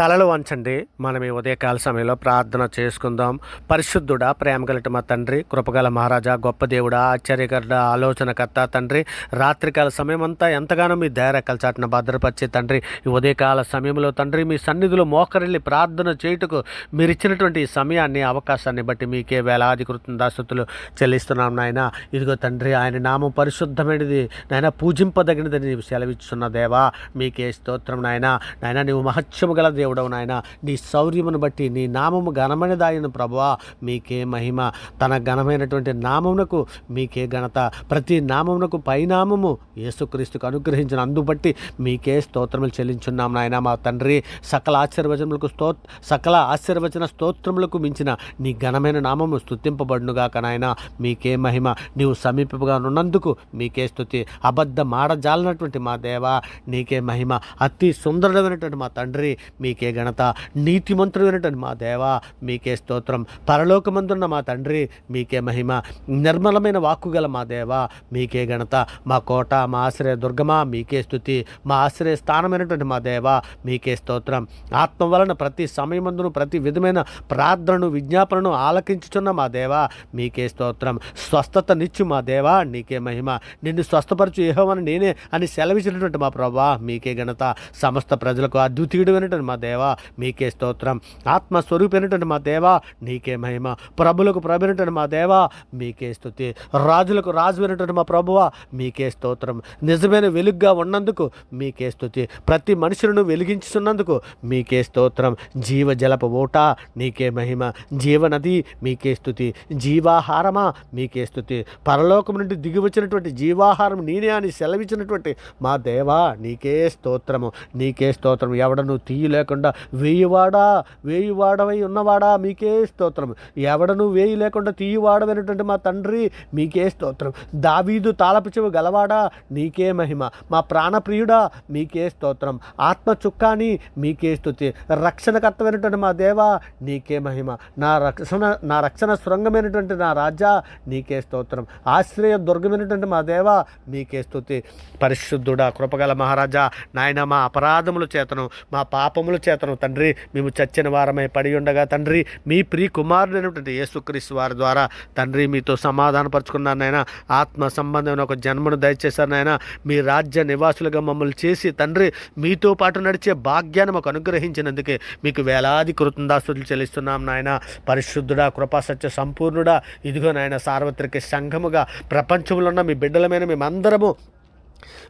తలలు వంచండి. మనం ఈ ఉదయకాల సమయంలో ప్రార్థన చేసుకుందాం. పరిశుద్ధుడా ప్రేమ కలిటి మా తండ్రి కృపగల మహారాజా గొప్ప దేవుడా ఆశ్చర్యకరుడ ఆలోచనకర్త తండ్రి రాత్రికాల సమయం అంతా ఎంతగానో మీ దయారెక్కల చాటున భద్రపరిచే తండ్రి ఈ ఉదయకాల సమయంలో తండ్రి మీ సన్నిధిలో మోకరిల్లి ప్రార్థన చేయుటకు మీరు ఇచ్చినటువంటి సమయాన్ని అవకాశాన్ని బట్టి మీకే వేలాది కృతందాస్తుతులు చెల్లిస్తున్నాం నాయన. ఇదిగో తండ్రి ఆయన నామం పరిశుద్ధమైనది నాయన పూజింపదగినదని నీవు సెలవిస్తున్న దేవా మీకే స్తోత్రం నాయన. నాయన నీవు మహత్యము గల దేవుడు. దేవుడవు నాయన. నీ శౌర్యమును బట్టి నీ నామము ఘనమైనదాయను ప్రభువా. మీకే మహిమ. తన ఘనమైనటువంటి నామమునకు మీకే ఘనత. ప్రతి నామమునకు పైనామము యేసుక్రీస్తుకు అనుగ్రహించిన అందుబట్టి మీకే స్తోత్రములు చెల్లించున్నాం నాయన మా తండ్రి. సకల ఆశీర్వచనములకు స్తో సకల ఆశీర్వచన స్తోత్రములకు మించిన నీ ఘనమైన నామము స్తుతింపబడునుగాక నాయన. మీకే మహిమ. నీవు సమీపంగా ఉన్నందుకు మీకే స్థుతి అబద్ధ మాడజాలనటువంటి మా దేవా నీకే మహిమ. అతి సుందరమైనటువంటి మా తండ్రి మీకే ఘనత. నీతిమంతుడైనటువంటి మా దేవా మీకే స్తోత్రం. పరలోకమందున్న మా తండ్రి మీకే మహిమ. నిర్మలమైన వాక్కుగల మా దేవా మీకే ఘనత. మా కోట మా ఆశ్రయ దుర్గమా మీకే స్థుతి. మా ఆశ్రయ స్థానమైనటువంటి మా దేవా మీకే స్తోత్రం. ఆత్మ వలన ప్రతి సమయమందును ప్రతి విధమైన ప్రార్థనను విజ్ఞాపనను ఆలకించుచున్న మా దేవా మీకే స్తోత్రం. స్వస్థత నిచ్చు మా దేవా నీకే మహిమ. నిన్ను స్వస్థపరచు ఏహోవని నేనే అని సెలవిచ్చినటువంటి మా ప్రభా మీకే ఘనత. సమస్త ప్రజలకు అద్వితీయుడైనటువంటి మా దేవా మీకే స్తోత్రం. ఆత్మస్వరూపైనటువంటి మా దేవా నీకే మహిమ. ప్రభులకు ప్రభునటువంటి మా దేవా మీకే స్థుతి రాజులకు రాజు అయినటువంటి మా ప్రభువా మీకే స్తోత్రం. నిజమైన వెలుగ్గా ఉన్నందుకు మీకే స్థుతి ప్రతి మనుషులను వెలిగించుతున్నందుకు మీకే స్తోత్రం. జీవ జలప ఓట నీకే మహిమ. జీవనది మీకే స్థుతి జీవాహారమా మీకే స్థుతి పరలోకం నుండి దిగి వచ్చినటువంటి జీవాహారం నేనే అని సెలవిచ్చినటువంటి మా దేవా నీకే స్తోత్రము. నీకే స్తోత్రం. ఎవడను తీయలేక లేకుండా వేయువాడా? వేయువాడవై ఉన్నవాడా? మీకే స్తోత్రం. ఎవడను వేయి లేకుండా తీయువాడమైనటువంటి మా తండ్రి మీకే స్తోత్రం. దావీదు తాళపు చెవు గలవాడా? నీకే మహిమ. మా ప్రాణప్రియుడా? మీకే స్తోత్రం. ఆత్మ చుక్కాని మీకే స్థుతి రక్షణకర్తమైనటువంటి మా దేవా? నీకే మహిమ. నా రక్షణ నా రక్షణ శృంగమైనటువంటి నా రాజా? నీకే స్తోత్రం. ఆశ్రయ దుర్గమైనటువంటి మా దేవా? మీకే స్తుతి. పరిశుద్ధుడా కృపగల మహారాజా నాయన మా అపరాధముల చేతను మా పాపముల చేతను తండ్రి. మేము చచ్చిన వారమై పడి ఉండగా తండ్రి మీ ప్రియ కుమారుడైనటువంటి యేసుక్రీస్తు వారి ద్వారా తండ్రి మీతో సమాధానపరుచుకున్నాను నాయన. ఆత్మ సంబంధమైన ఒక జన్మను దయచేశారు నాయన. మీ రాజ్య నివాసులుగా మమ్మల్ని చేసి తండ్రి మీతో పాటు నడిచే భాగ్యాన్ని మాకు అనుగ్రహించినందుకే మీకు వేలాది కృతందాస్తులు చెల్లిస్తున్నాం నాయన. పరిశుద్ధుడా కృపా సత్య సంపూర్ణుడా ఇదిగో నాయన సార్వత్రిక సంఘముగా ప్రపంచంలో ఉన్న మీ బిడ్డలమైన మేమందరము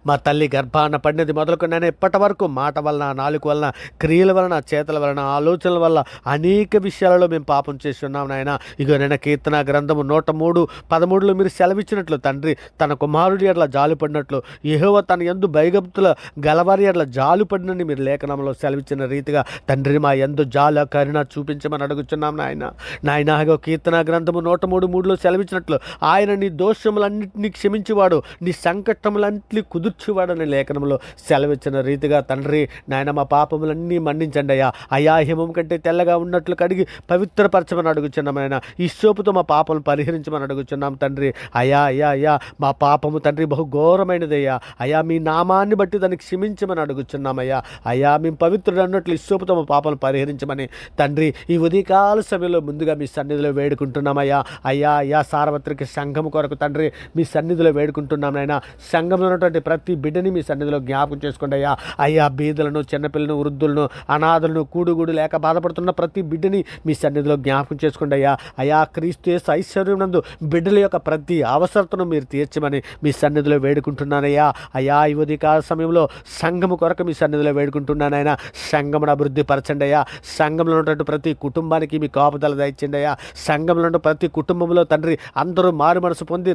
మా తల్లి గర్భాన పడినది మొదలుకొని ఇప్పటి వరకు మాట వలన నాలుగు వలన క్రియల వలన చేతల వలన ఆలోచనల వల్ల అనేక విషయాలలో మేము పాపం చేసి ఉన్నాం నాయన. ఇగో నేను కీర్తన గ్రంథము నూట మూడు పదమూడులో మీరు సెలవిచ్చినట్లు తండ్రి తన కుమారుడి అట్లా జాలుపడినట్లు పడినట్లు తన ఎందు భయగప్తుల గలవారి అట్లా జాలుపడినని మీరు లేఖనంలో సెలవిచ్చిన రీతిగా తండ్రి మా ఎందు జాల కరుణ చూపించమని అడుగుతున్నాం నాయన. నాయనగో కీర్తన గ్రంథము నూట మూడు మూడులో సెలవిచ్చినట్లు ఆయన నీ దోషములన్నింటినీ క్షమించేవాడు నీ సంకటములన్నింటినీ కుదుర్చువాడని లేఖనంలో సెలవిచ్చిన రీతిగా తండ్రి నాయన మా పాపములన్నీ మన్నించండి అయ్యా. అయా హిమం కంటే తెల్లగా ఉన్నట్లు కడిగి పవిత్రపరచమని అడుగుచున్నామైన ఆయన. సోపుతో మా పాపలు పరిహరించమని అడుగుచున్నాం తండ్రి. అయా అయ్యా అయ్యా మా పాపము తండ్రి బహు ఘోరమైనదయ్యా అయా మీ నామాన్ని బట్టి దాన్ని క్షమించమని అడుగుచున్నామయ్యా అయ్యా. మేము పవిత్రుడు అన్నట్లు ఇష్టోపుతో మా పాపలు పరిహరించమని తండ్రి ఈ ఉదయకాల సమయంలో ముందుగా మీ సన్నిధిలో వేడుకుంటున్నామయ్యా అయ్యా. అయ్యా సార్వత్రిక సంఘం కొరకు తండ్రి మీ సన్నిధిలో వేడుకుంటున్నాం నాయన. సంఘంలో ఉన్నటువంటి ప్రతి బిడ్డని మీ సన్నిధిలో జ్ఞాపకం చేసుకోండి అయ్యా. అయ్యా బీదలను చిన్నపిల్లను వృద్ధులను అనాథలను కూడుగూడు లేక బాధపడుతున్న ప్రతి బిడ్డని మీ సన్నిధిలో జ్ఞాపకం చేసుకోండి అయ్యా. అయా క్రీస్తు ఐశ్వర్యం నందు బిడ్డల యొక్క ప్రతి అవసరతను మీరు తీర్చమని మీ సన్నిధిలో వేడుకుంటున్నానయ్యా అయా యువతి కాల సమయంలో సంఘము కొరకు మీ సన్నిధిలో వేడుకుంటున్నానైనా సంఘమును అభివృద్ధి పరచండి అయ్యా. సంఘంలో ఉన్నటువంటి ప్రతి కుటుంబానికి మీ కాపుదల దయచండి అయ్యా. సంఘంలో ఉన్న ప్రతి కుటుంబంలో తండ్రి అందరూ మారు మనసు పొంది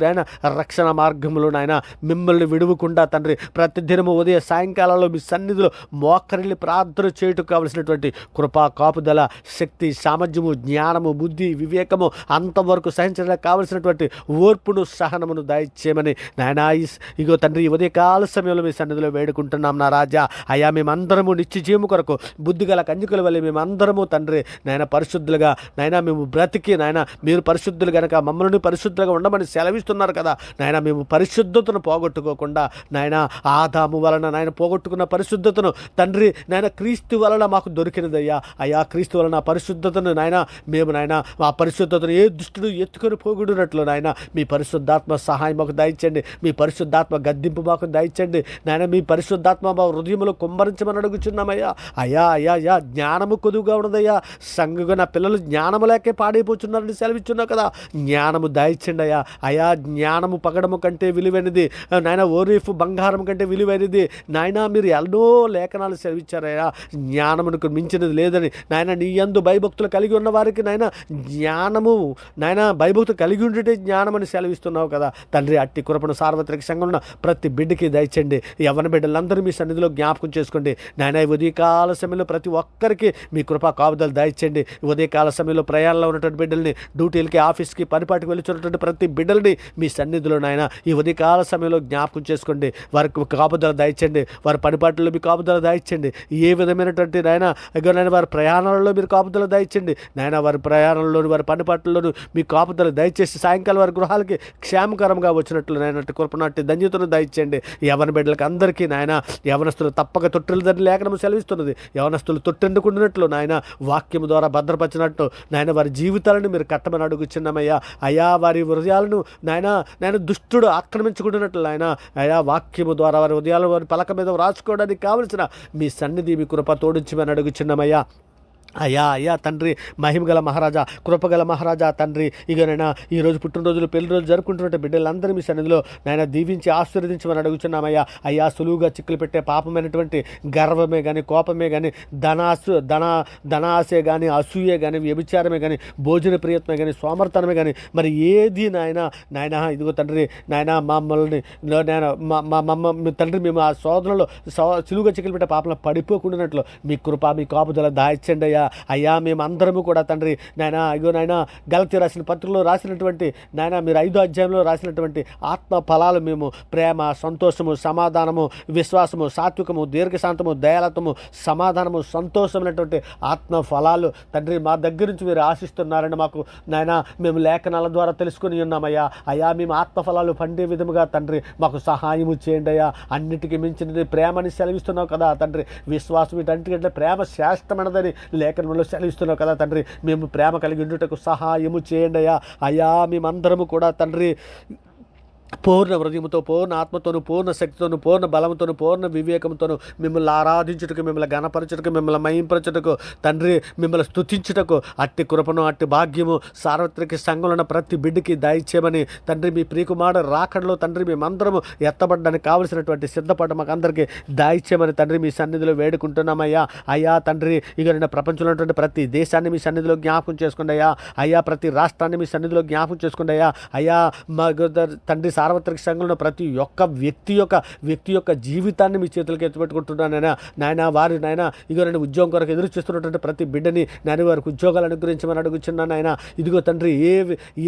రక్షణ మార్గంలో నాయన మిమ్మల్ని విడువకుండా తండ్రి ప్రతి దినము ఉదయ సాయంకాలంలో మీ సన్నిధిలో మోకరిల్లి ప్రార్థన చేయుటకు కావలసినటువంటి కృపా కాపుదల శక్తి సామర్థ్యము జ్ఞానము బుద్ధి వివేకము అంతవరకు సహించడానికి కావలసినటువంటి ఓర్పును సహనమును దయచేయమని నాయనా ఇగో తండ్రి ఉదయకాల సమయంలో మీ సన్నిధిలో వేడుకుంటున్నాం నా రాజా. అయ్యా మేమందరము నిత్యజీవము కొరకు బుద్ధిగల కంజుకల వల్ల మేమందరము తండ్రి నాయన పరిశుద్ధులుగా నాయన మేము బ్రతికి నాయన మీరు పరిశుద్ధులు కనుక మమ్మల్ని పరిశుద్ధులుగా ఉండమని సెలవిస్తున్నారు కదా నాయన మేము పరిశుద్ధతను పోగొట్టుకోకుండా నాయన ఆదాము వలన నాయన పోగొట్టుకున్న పరిశుద్ధతను. తండ్రి నాయన క్రీస్తు వలన మాకు దొరికినదయ్యా. అయ్యా క్రీస్తు వలన పరిశుద్ధతను నాయన మేము నాయన ఆ పరిశుద్ధతను ఏ దుష్టుడు ఎత్తుకొని పోగుడునట్లు నాయన మీ పరిశుద్ధాత్మ సహాయం మాకు దయచండి. మీ పరిశుద్ధాత్మ గద్దింపు మాకు దయచండి. నాయన మీ పరిశుద్ధాత్మ మా హృదయంలో కుంభరించమని అడుగుచున్నామయ్యా. అయ్యా అయ్యా అయ్యా జ్ఞానము కొదువుగా ఉన్నదయ్యా. సంగుగా నా పిల్లలు జ్ఞానము లేకే పాడైపోతున్నారని సెలవిచ్చున్నావు కదా. జ్ఞానము దయచండి అయ్యా. అయా జ్ఞానము పగడము కంటే విలువైనది. నాయన లైఫ్ బంగారం కంటే విలువైనది. నాయన మీరు ఎన్నో లేఖనాలు చదివించారయ్యా జ్ఞానమునకు మించినది లేదని. నాయన నీ యందు భయభక్తులు కలిగి ఉన్న వారికి నాయన జ్ఞానము నాయన భయభక్తులు కలిగి ఉండే జ్ఞానమని సెలవిస్తున్నావు కదా. తండ్రి అట్టి కృపను సార్వత్రిక సంఘంలో ప్రతి బిడ్డకి దయచండి. యవన బిడ్డలందరూ మీ సన్నిధిలో జ్ఞాపకం చేసుకోండి. నాయన ఈ ఉదయకాల సమయంలో ప్రతి ఒక్కరికి మీ కృపా కాపుదలు దయచండి. ఉదయకాల సమయంలో ప్రయాణంలో ఉన్నటువంటి బిడ్డల్ని డ్యూటీలకి ఆఫీస్కి పనిపాటికి వెళ్తున్నటువంటి ప్రతి బిడ్డల్ని మీ సన్నిధిలో నాయన ఈ ఉదయకాల సమయంలో జ్ఞాపకం చేసుకోండి. వారికి కాపుదల దాయించండి వారి పనిపాట్లలో మీ కాపుదల దాయించండి ఏ విధమైనటువంటి నాయన ఇగో నాయన వారి ప్రయాణాలలో మీరు కాపుదల దాయించండి నాయన వారి ప్రయాణంలోని వారి పనిపాట్లలోను మీ కాపుదల దయచేసి సాయంకాలం వారి గృహాలకి క్షేమకరంగా వచ్చినట్లు నాయన కృపనాటి ధన్యతను దయచేయండి. యవన బిడ్డలకి అందరికీ నాయన యవనస్తులు తప్పక తొట్టెలు దని లేఖనం సెలవిస్తున్నది. యవనస్తులు తొట్టెండుకుంటున్నట్లు నాయన వాక్యం ద్వారా భద్రపరిచినట్టు నాయన వారి జీవితాలను మీరు కట్టమని అడుగుచున్నామయ్యా. అయ్యా వారి హృదయాలను నాయన నాయన దుష్టుడు ఆక్రమించుకుంటున్నట్లు నాయన అయా వాక్యము ద్వారా వారి హృదయాలు వారి పలక మీద రాసుకోవడానికి కావలసిన మీ సన్నిధి మీ కృప తోడించమని అడుగుచున్నామయ్యా అయ్యా అయ్యా తండ్రి మహిమగల మహారాజా కృపగల మహారాజా తండ్రి. ఇక నైనా ఈరోజు పుట్టినరోజులు పెళ్ళి రోజు జరుపుకుంటున్న బిడ్డలందరూ మీ సన్నిధిలో నాయన దీవించి ఆశీర్వదించమని అడుగుచున్నామయ్యా. అయ్యా సులువుగా చిక్కులు పెట్టే పాపమైనటువంటి గర్వమే కానీ కోపమే కానీ ధనాసు ధన ధనాశే కానీ అసూయే కానీ వ్యభిచారమే కానీ భోజన ప్రియత్నమే కానీ సోమర్తనమే కానీ మరి ఏది నాయన నాయన ఇదిగో తండ్రి నాయన మమ్మల్ని నాయన మా మా మమ్మ తండ్రి మేము ఆ శోధనలో సో సులువుగా చిక్కులు పెట్టే పాపంలో పడిపోకుండానట్లు మీ కృప మీ కాపుదల దాయిచ్చండి అయ్యా. అయ్యా మేమందరము కూడా తండ్రి నాయన అయ్యో నాయన గలతి రాసిన పత్రికలో రాసినటువంటి నాయన మీరు ఐదో అధ్యాయంలో రాసినటువంటి ఆత్మ ఫలాలు మేము ప్రేమ సంతోషము సమాధానము విశ్వాసము సాత్వికము దీర్ఘశాంతము దయాలతము సమాధానము సంతోషమైనటువంటి ఆత్మ ఫలాలు తండ్రి మా దగ్గర నుంచి మీరు ఆశిస్తున్నారని మాకు నాయన మేము లేఖనాల ద్వారా తెలుసుకుని ఉన్నామయ్యా. అయ్యా మేము ఆత్మఫలాలు పండే విధముగా తండ్రి మాకు సహాయము చేయండి అయ్యా. అన్నిటికీ మించినది ప్రేమని సెలవిస్తున్నావు కదా తండ్రి. విశ్వాసం వీటన్నిటికంటే ప్రేమ శ్రేష్టమైనదని లేఖనంలో సెలవిస్తున్నావు కదా తండ్రి. మేము ప్రేమ కలిగి ఉండుటకు సహాయము చేయండి అయ్యా. అయ్యా మేమందరము కూడా తండ్రి పూర్ణ హృదయంతో పూర్ణ ఆత్మతోను పూర్ణ శక్తితోను పూర్ణ బలంతోను పూర్ణ వివేకంతోను మిమ్మల్ని ఆరాధించుటకు మిమ్మల్ని గణపరచుటకు మిమ్మల్ని మయింపరచుటకు తండ్రి మిమ్మల్ని స్థుతించుటకు అట్టి కృపను అట్టి భాగ్యము సార్వత్రిక సంఘంలో ఉన్న ప్రతి బిడ్డకి దయచేయమని తండ్రి మీ ప్రియకుమార రాకడలో తండ్రి మేమందరము ఎత్తబడ్డానికి కావలసినటువంటి సిద్ధపడ్డ మాకు అందరికీ దయచేయమని తండ్రి మీ సన్నిధిలో వేడుకుంటున్నామయ్యా. అయ్యా తండ్రి ఇక నిన్న ప్రపంచంలో ఉన్నటువంటి ప్రతి దేశాన్ని మీ సన్నిధిలో జ్ఞాపకం చేసుకోండి అయ్యా ప్రతి రాష్ట్రాన్ని మీ సన్నిధిలో జ్ఞాపకం చేసుకోండి అయ్యా మా తండ్రి సార్వత్రిక సంఘంలో ప్రతి ఒక్క వ్యక్తి యొక్క వ్యక్తి యొక్క జీవితాన్ని మీ చేతులకు ఎత్తుపెట్టుకుంటున్నానైనా నాయన. వారు నాయన ఇదిగో నేను ఉద్యోగం కొరకు ఎదురు చూస్తున్నటువంటి ప్రతి బిడ్డని నేను వారికి ఉద్యోగాలు అనుగ్రహించమని అడుగుచున్నాను నాయన. ఇదిగో తండ్రి ఏ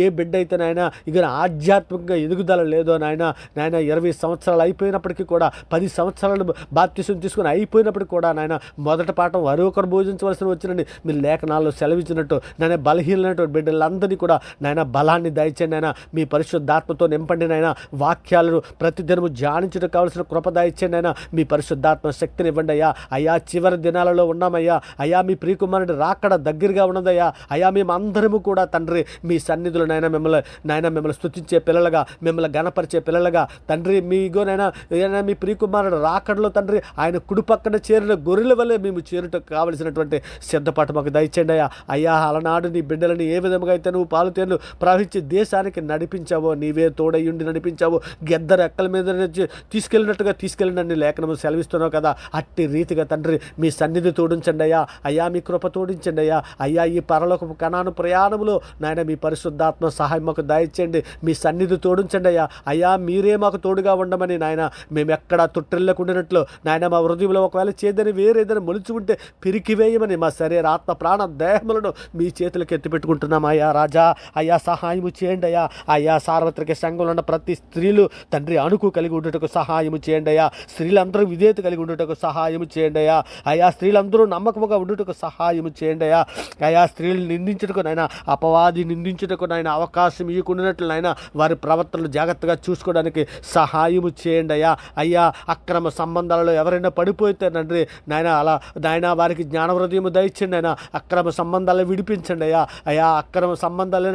ఏ బిడ్డ అయితే నాయన ఇక ఆధ్యాత్మికంగా ఎదుగుదల లేదో నాయన నాయన ఇరవై సంవత్సరాలు అయిపోయినప్పటికీ కూడా పది సంవత్సరాలు బాప్తిసం తీసుకుని అయిపోయినప్పటికీ కూడా నాయన మొదటి పాఠం వారు ఒకరు భోజించవలసిన వచ్చినండి మీరు లేఖనాల్లో సెలవిచ్చినట్టు నాయన బలహీనటువంటి బిడ్డలందరినీ కూడా నాయన బలాన్ని దయచేయండి నాయన. మీ పరిశుద్ధాత్మతో నింపండి నాయన వాక్యాలను ప్రతిదినము ధ్యానించడం కావలసిన కృప దయచండి మీ పరిశుద్ధాత్మ శక్తిని ఇవ్వండి అయ్యా. అయ్యా చివరి దినాలలో ఉన్నామయ్యా. అయ్యా మీ ప్రియకుమారుడి రాకడ దగ్గరగా ఉన్నదయ్యా. అయ్యా మేము అందరము కూడా తండ్రి మీ సన్నిధులు నాయన మిమ్మల్ని నాయన మిమ్మల్ని స్థుతించే పిల్లలుగా మిమ్మల్ని గణపరిచే పిల్లలుగా. తండ్రి మీగో నాయన మీ ప్రియకుమారుడు రాకడలో తండ్రి ఆయన కుడి పక్కన చేరిన గొర్రెల వల్లే మేము చేరుటకు కావలసినటువంటి సిద్ధపాటు మాకు దయచేయండి అయ్యా. అయ్యా అలనాడు నీ బిడ్డలని ఏ విధంగా అయితే నువ్వు పాలుతేను ప్రవహించి దేశానికి నడిపించావో నీవే తోడయ్యుండి నడిపించావు. గెద్ద రెక్కల మీద నుంచి తీసుకెళ్ళినట్టుగా తీసుకెళ్ళినని లేఖనము సెలవిస్తున్నావు కదా. అట్టి రీతిగా తండ్రి మీ సన్నిధి తోడించండి అయ్యా. అయ్యా మీ కృప తోడించండి అయ్యా. అయ్యా ఈ పరలోక కణాను ప్రయాణంలో నాయన మీ పరిశుద్ధాత్మ సహాయం మాకు దయచేయండి. మీ సన్నిధి తోడించండి అయ్యా. అయ్యా మీరే మాకు తోడుగా ఉండమని నాయన మేము ఎక్కడా తొట్టెళ్ళకుండినట్లు నాయన మా హృదయంలో ఒకవేళ చేదని వేరేదని మొలిచి ఉంటే పిరికివేయమని మా శరీర ఆత్మ ప్రాణ దేహములను మీ చేతులకు ఎత్తిపెట్టుకుంటున్నాం అయ్యా రాజా. అయ్యా సహాయము చేయండి అయ్యా. అయ్యా సార్వత్రిక సంఘంలో ఉన్న ప్రతి స్త్రీలు తండ్రి అణుకు కలిగి ఉండటకు సహాయము చేయండి అయ్యా స్త్రీలందరూ విధేయత కలిగి ఉండటకు సహాయము చేయండి అయ్యా అయా స్త్రీలందరూ నమ్మకముగా ఉండుటకు సహాయము చేయండి అయ్యా అయా స్త్రీలు నిందించుటకు నాయన అపవాది నిందించుటకు నాయన అవకాశం ఇవ్వకుండానట్లు నాయన వారి ప్రవర్తనలు జాగ్రత్తగా చూసుకోవడానికి సహాయము చేయండి అయ్యా అయ్యా అక్రమ సంబంధాలలో ఎవరైనా పడిపోతే తండ్రి నాయన అలా నాయన వారికి జ్ఞాన హృదయం దయచండి అయినా అక్రమ సంబంధాలు విడిపించండి అయ్యా. అయా అక్రమ సంబంధాలు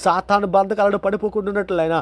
సాతాను బంధకాలను పడిపోకుండా అయినా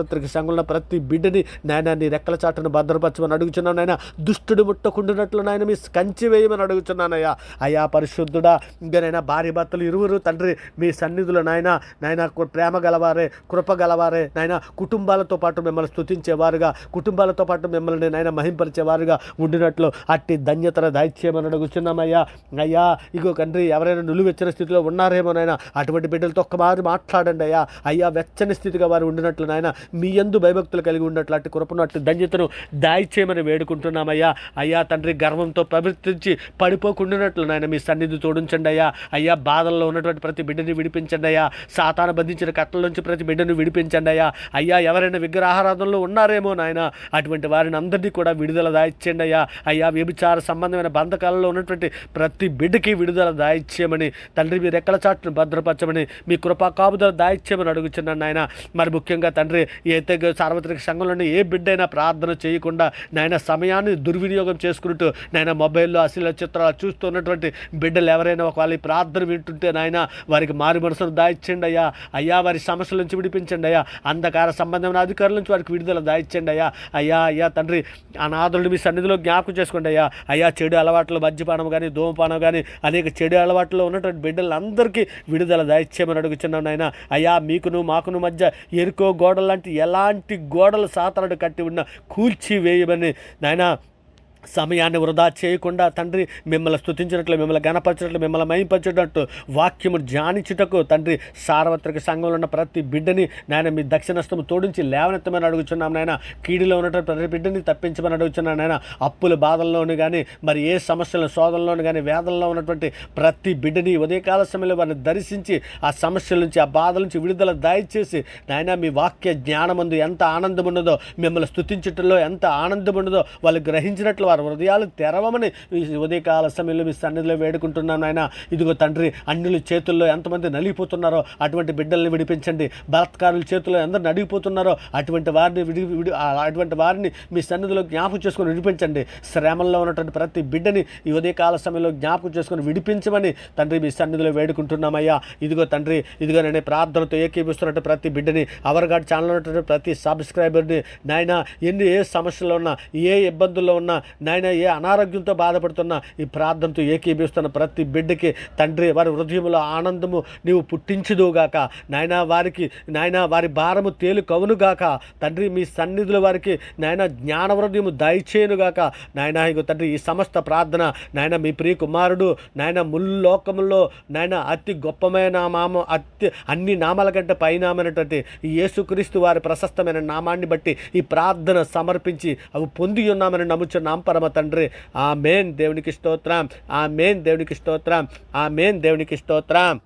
సార్వత్రిక సంఘంలో ప్రతి బిడ్డని నాయన నీ రెక్కల చాటును భద్రపరచమని అడుగుచున్నాను నాయన. దుష్టుడు ముట్టకుండానట్లు నాయన మీ కంచి వేయమని అడుగుతున్నానయ్యా అయ్యా. పరిశుద్ధుడా ఇంకనైనా భార్య భర్తలు ఇరువురు తండ్రి మీ సన్నిధులు నాయన నాయన ప్రేమ గలవారే కృప గలవారే నాయన కుటుంబాలతో పాటు మిమ్మల్ని స్తుతించేవారుగా కుటుంబాలతో పాటు మిమ్మల్ని నాయన మహింపరిచేవారుగా ఉండినట్లు అట్టి ధన్యతను దాయిచ్చేయమని అడుగుచున్నామయ్యా. అయ్యా ఇగో తండ్రి ఎవరైనా నులువెచ్చని స్థితిలో ఉన్నారేమోనైనా అటువంటి బిడ్డలతో ఒక్కమారు మాట్లాడండి అయ్యా. అయ్యా వెచ్చని స్థితిగా వారు ఉండినట్లు నాయన మీ యందు భయభక్తులు కలిగి ఉన్నట్లు అట్టి కృపను ధన్యతను దాయిచేయమని వేడుకుంటున్నామయ్యా. అయ్యా తండ్రి గర్వంతో ప్రవర్తించి పడిపోకుండానట్లు నాయన మీ సన్నిధి తోడించండి అయ్యా. అయ్యా బాధల్లో ఉన్నటువంటి ప్రతి బిడ్డని విడిపించండి అయ్యా. సాతాన బంధించిన కట్టల నుంచి ప్రతి బిడ్డను విడిపించండి అయ్యా. అయ్యా ఎవరైనా విగ్రహారాధనలో ఉన్నారేమో నాయన అటువంటి వారిని అందరినీ కూడా విడుదల దాయిచ్చేయండి అయ్యా. అయ్యా వ్యభిచార సంబంధమైన బంధకాలలో ఉన్నటువంటి ప్రతి బిడ్డకి విడుదల దాయిచ్చేయమని తండ్రి మీరు ఎక్కడ చాటును భద్రపరచమని మీ కృపా కాపుదల దాయిచ్చేయమని అడుగుచున్నాను నాయన. మరి ముఖ్యంగా తండ్రి అయితే సార్వత్రిక సంఘంలోని ఏ బిడ్డైనా ప్రార్థన చేయకుండా నాయన సమయాన్ని దుర్వినియోగం చేసుకుంటూ నాయన మొబైల్లో అశ్లీల చిత్రాలు చూస్తున్నటువంటి బిడ్డలు ఎవరైనా ఒకవేళ ఈ ప్రార్థన వింటుంటే నాయన వారికి మారు మనసును దాయిచ్చండి అయ్యా. అయ్యా వారి సమస్యల నుంచి విడిపించండి అయ్యా. అంధకార సంబంధమైన అధికారుల నుంచి వారికి విడుదల దాయిచ్చండి అయ్యా. అయ్యా అయ్యా తండ్రి అనాథులను మీ సన్నిధిలో జ్ఞాపకం చేసుకోండి అయ్యా. అయ్యా చెడు అలవాట్లు మద్యపానం కానీ ధూమపానం కానీ అనేక చెడు అలవాట్లో ఉన్నటువంటి బిడ్డలందరికీ విడుదల దాయిచ్చేయమని అడుగుతున్నాను నాయన. అయ్యా మీకును మాకును మధ్య ఎరుకో గోడలు లాంటి ఎలాంటి గోడలు సాతనడు కట్టి ఉన్న కూల్చి వేయమని నాయన సమయాన్ని వృధా చేయకుండా తండ్రి మిమ్మల్ని స్థుతించినట్లు మిమ్మల్ని గణపరచినట్లు మిమ్మల్ని మయంపరిచినట్టు వాక్యము ధ్యానించుటకు తండ్రి సార్వత్రిక సంఘంలో ఉన్న ప్రతి బిడ్డని నాయన మీ దక్షిణస్థము తోడించి లేవనెత్తమని అడుగుచున్నాం నాయన. కీడిలో ఉన్నటువంటి ప్రతి బిడ్డని తప్పించమని అడుగుచున్నాను నాయన. అప్పుల బాధల్లోనూ కానీ మరి ఏ సమస్యల శోధనలోనూ కానీ వేదనలో ఉన్నటువంటి ప్రతి బిడ్డని ఉదయకాల సమయంలో వారిని దర్శించి ఆ సమస్యల నుంచి ఆ బాధల నుంచి విడుదల దయచేసి నాయన మీ వాక్య జ్ఞానమందు ఎంత ఆనందం ఉన్నదో మిమ్మల్ని స్థుతించటంలో ఎంత ఆనందం ఉన్నదో వాళ్ళు గ్రహించినట్లు వారి హృదయాలు తెరవమని ఉదయకాల సమయంలో మీ సన్నిధిలో వేడుకుంటున్నాను ఆయన ఇదిగో తండ్రి అన్యుల చేతుల్లో ఎంతమంది నలిగిపోతున్నారో అటువంటి బిడ్డల్ని విడిపించండి. బలాత్కారుల చేతుల్లో ఎందరు నడిగిపోతున్నారో అటువంటి వారిని విడి విడి అటువంటి వారిని మీ సన్నిధిలో జ్ఞాపకం చేసుకొని విడిపించండి. శ్రమంలో ఉన్నటువంటి ప్రతి బిడ్డని ఈ ఉదయకాల సమయంలో జ్ఞాపకం చేసుకొని విడిపించమని తండ్రి మీ సన్నిధిలో వేడుకుంటున్నామయ్యా. ఇదిగో తండ్రి ఇదిగో నేను ప్రార్థనతో ఏకీపిస్తున్నట్టు ప్రతి బిడ్డని అవర్గాడ్ ఛానల్ ఉన్నటువంటి ప్రతి సబ్స్క్రైబర్ని నాయన ఎన్ని ఏ సమస్యలు ఉన్నా ఏ ఇబ్బందుల్లో ఉన్నా నాయన ఏ అనారోగ్యంతో బాధపడుతున్నా ఈ ప్రార్థనతో ఏకీభిస్తున్న ప్రతి బిడ్డకి తండ్రి వారి హృదయంలో ఆనందము నీవు పుట్టించుదువుగాక. నాయన వారికి నాయన వారి భారము తేలు కవునుగాక తండ్రి మీ సన్నిధుల వారికి నాయన జ్ఞాన హృదయము దయచేయునుగాక. నాయన ఇగో తండ్రి ఈ సమస్త ప్రార్థన నాయన మీ ప్రియ కుమారుడు నాయన ముల్లోకములో నాయన అతి గొప్పమైన నామం అతి అన్ని నామాల కంటే పైనామైనటువంటి ఈ యేసుక్రీస్తు వారి ప్రశస్తమైన నామాన్ని బట్టి ఈ ప్రార్థన సమర్పించి అవి పొంది ఉన్నామని నమ్ముచున్నాం పరమ తండ్రి. ఆ మేన్ దేవునికి స్తోత్రం. ఆ మేన్ దేవునికి స్తోత్రం. ఆ మేన్ దేవునికి స్తోత్రం.